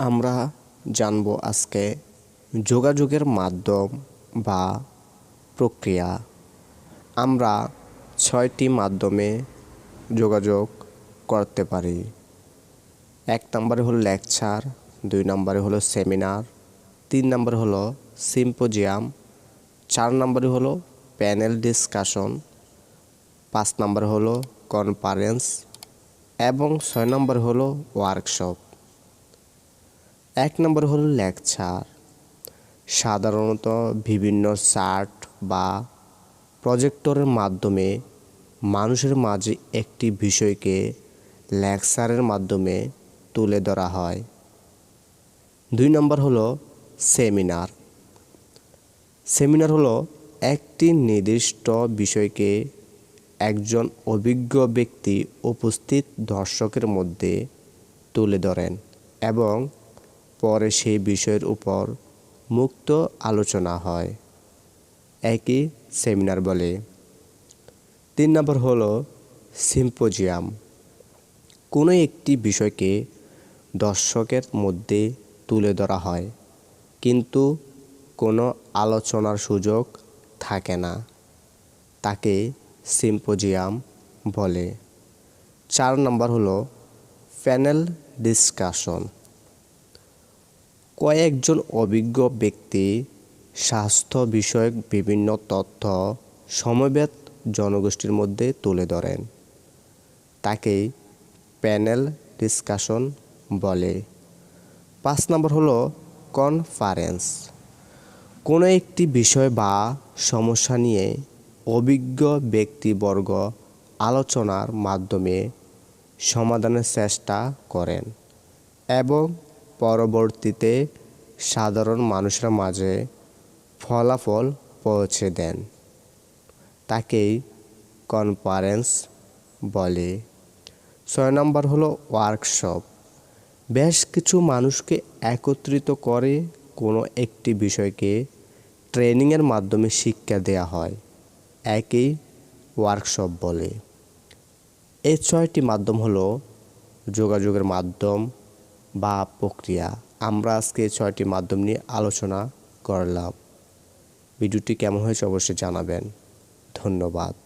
আমরা জানব আজকে যোগাযোগের মাধ্যম বা প্রক্রিয়া। আমরা ছয়টি মাধ্যমে যোগাযোগ করতে পারি। এক নম্বরে হলো লেকচার, দুই নম্বরে হলো সেমিনার, তিন নম্বরে হলো সিম্পোজিয়াম, চার নম্বরে হলো প্যানেল ডিসকাশন, পাঁচ নম্বরে হলো কনফারেন্স এবং ছয় নম্বরে হলো ওয়ার্কশপ। এক নম্বর হলো লেকচার। সাধারণত বিভিন্ন চার্ট বা প্রজেক্টরের মাধ্যমে মানুষের মাঝে একটি বিষয়কে লেকচারের মাধ্যমে তুলে ধরা হয়। দুই নম্বর হলো সেমিনার। সেমিনার হলো একটি নির্দিষ্ট বিষয়কে একজন অভিজ্ঞ ব্যক্তি উপস্থিত দর্শকের মধ্যে তুলে ধরেন এবং পরে সেই বিষয়ের উপর মুক্ত আলোচনা হয়। একই সেমিনার বলে, তিন নম্বর হলো সিম্পোজিয়াম। কোনো একটি বিষয়কে দর্শকের মধ্যে তুলে ধরা হয়, কিন্তু কোনো আলোচনার সুযোগ থাকে না। তাকে সিম্পোজিয়াম বলে। চার নম্বর হলো প্যানেল ডিসকাশন। কয়েকজন অভিজ্ঞ ব্যক্তি স্বাস্থ্য বিষয়ক বিভিন্ন তথ্য সমবেত জনগোষ্ঠীর মধ্যে তুলে ধরেন। তাকেই প্যানেল ডিসকাশন বলে। পাঁচ নম্বর হলো কনফারেন্স। কোনো একটি বিষয় বা সমস্যা নিয়ে অভিজ্ঞ ব্যক্তিবর্গ আলোচনার মাধ্যমে সমাধানের চেষ্টা করেন এবং পরবর্তীতে সাধারণ মানুষের মাঝে ফলাফল পৌঁছে দেন। তাকেই কনফারেন্স বলে। ছয় নম্বর হলো ওয়ার্কশপ বেশ কিছু মানুষকে একত্রিত করে কোনো একটি বিষয়কে ট্রেনিংয়ের মাধ্যমে শিক্ষা দেওয়া হয়। একই ওয়ার্কশপ বলে। এই ছয়টি মাধ্যম হলো যোগাযোগের মাধ্যম বা প্রক্রিয়া। আমরা আজকে ছয়টি মাধ্যম নিয়ে আলোচনা করলাম। ভিডিওটি কেমন হয়েছে অবশ্যই জানাবেন। ধন্যবাদ।